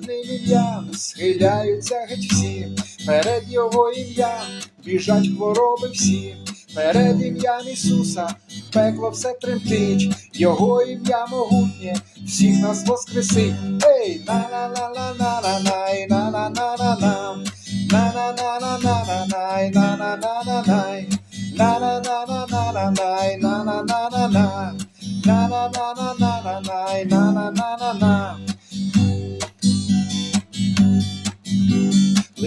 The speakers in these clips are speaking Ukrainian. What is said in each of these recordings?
одним ім'ям схиляються геть всі, перед його ім'ям біжать хвороби всі, перед ім'ям Ісуса пекло все тремтить, його ім'я могутнє, всіх нас воскресить. Ей, на-на-на-на-на-на-най, на-на-на-на-на, на-на-на-на-на-на-най, на-на-на-на-най, на-на-на-на-на-на-най, на-на-на-на-на. На на на на на на на на на на на на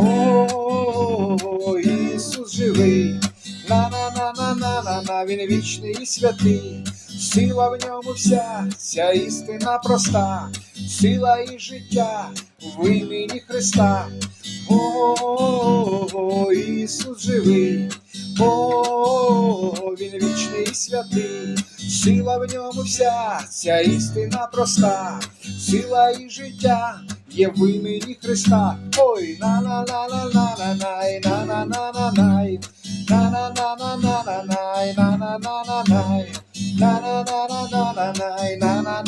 О, Ісус живий, на на на на на на він вічний і святий, сила в ньому вся, ця істина проста, сила і життя в імені Христа. О, Ісус живий, о, він вічний святий, сила в ньому вся, ця істина проста, сила і життя є в імені Христа. Ой, на на на на на на най, на на на на най, на на на на на на най, на на на на най, на на на на на на най, на на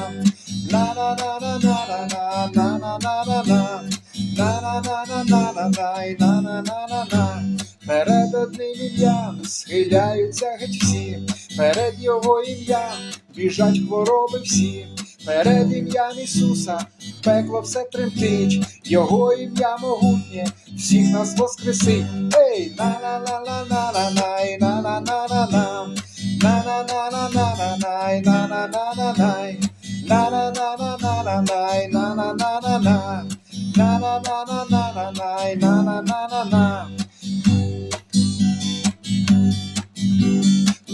ім'ям схиляються геть всі, перед його ім'ям біжать хвороби всі, перед ім'ям Ісуса пекло все тремтить, його ім'я могутнє, всіх нас воскресить. Ей, на-на-на-на-на-на-най, на-на-на-на-на, на-на-на-на-на-на-най, на-на-на-на-най, на-на-на-на-на-на-най, на-на-на-на-на. На на на на на на на на на на на на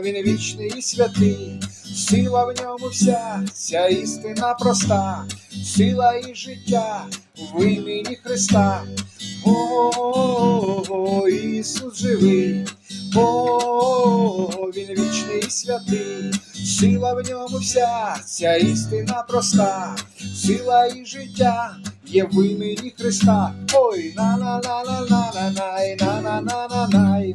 він вічний і святий, сила в ньому вся, ця істина проста, сила і життя в імені Христа. О, Ісус живий, о, він вічний і святий, сила в ньому вся, ця істина проста, сила і життя є в імені Христа. Ой, на на на на